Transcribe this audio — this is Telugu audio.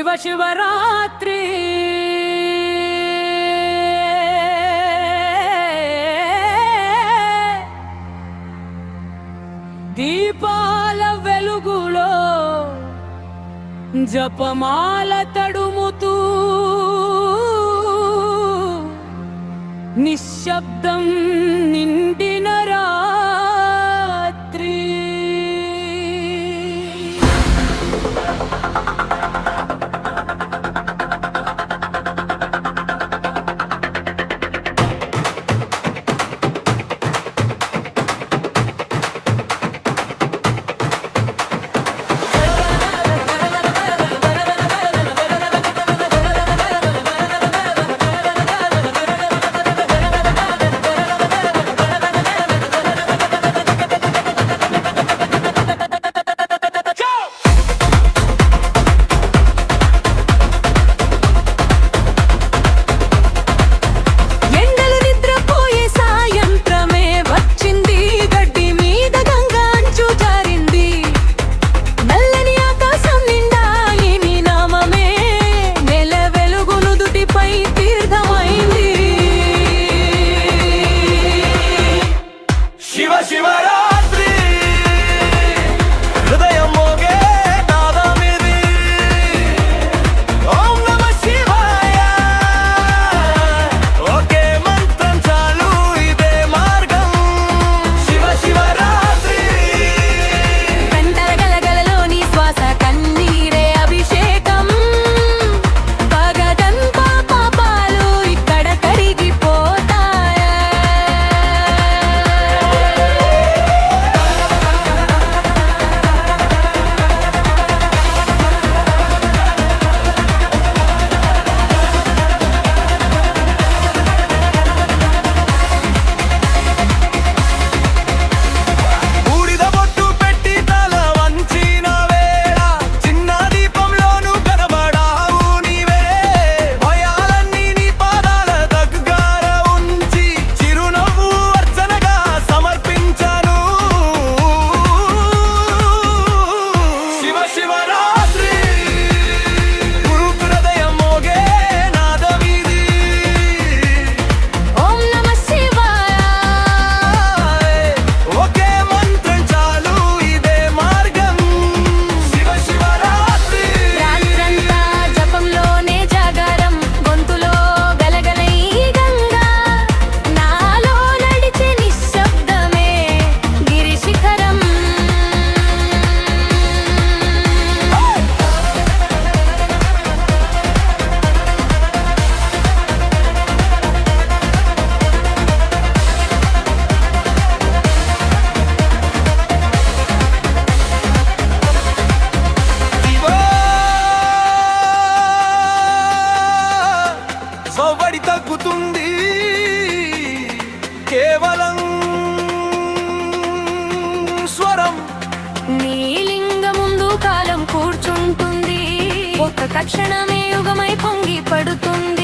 శివ శివరాత్రి. దీపాల వెలుగులో జపమాల తడుముతూ నిశ్శబ్దం నిండిన రా しばらく తక్షణమే యుగమై పొంగి పడుతుంది.